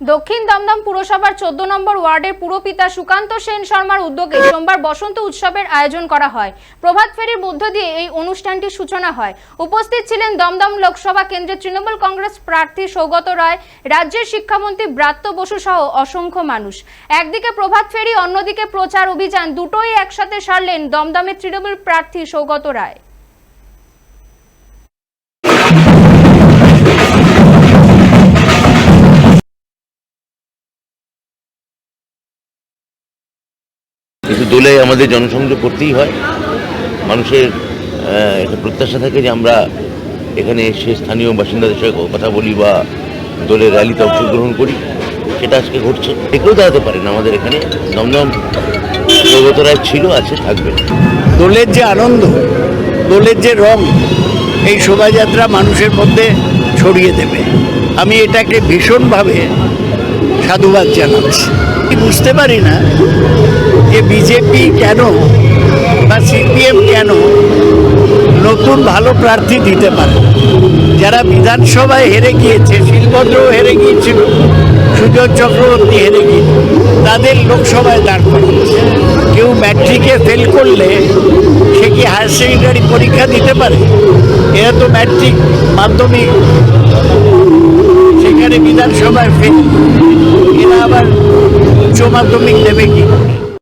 দক্ষিণ দমদম পুরসভার চোদ্দ নম্বর ওয়ার্ডের পুরপিতা সুকান্ত সেন শর্মার উদ্যোগে সোমবার বসন্ত উৎসবের আয়োজন করা হয়। প্রভাত ফেরির মধ্য দিয়ে এই অনুষ্ঠানটির সূচনা হয়। উপস্থিত ছিলেন দমদম লোকসভা কেন্দ্রের তৃণমূল কংগ্রেস প্রার্থী সৌগত রায়, রাজ্যের শিক্ষামন্ত্রী ব্রাত্য বসু সহ অসংখ্য মানুষ। একদিকে প্রভাত ফেরি, অন্যদিকে প্রচার অভিযান, দুটোই একসাথে সারলেন দমদমের তৃণমূল প্রার্থী সৌগত রায়। কিন্তু দোলে আমাদের জনসংযোগ করতেই হয়। মানুষের একটা প্রত্যাশা থাকে যে আমরা এখানে এসে স্থানীয় বাসিন্দাদের সঙ্গে কথা বলি বা দোলের র্যালিতে অংশগ্রহণ করি। সেটা আজকে ঘটছে। একেও দাঁড়াতে পারেন আমাদের এখানে। দমদম সৌগত রায় ছিল, আছে, থাকবে। দোলের যে আনন্দ, দোলের যে রং, এই শোভাযাত্রা মানুষের মধ্যে ছড়িয়ে দেবে। আমি এটাকে ভীষণভাবে সাধুবাদ জানাচ্ছি। বুঝতে পারি না যে বিজেপি কেন বা সিপিএম কেন নতুন ভালো প্রার্থী দিতে পারে। যারা বিধানসভায় হেরে গিয়েছে, শিলভদ্রও হেরে গিয়েছিল, সুজন চক্রবর্তী হেরে গিয়ে তাদের লোকসভায় দাঁড় করিয়েছে। কেউ ম্যাট্রিকে ফেল করলে সে কি হায়ার সেকেন্ডারি পরীক্ষা দিতে পারে? এরা তো ম্যাট্রিক মাধ্যমিক। বিধানসভায় ফেল এরা আবার মাধ্যমিক দেবে কি?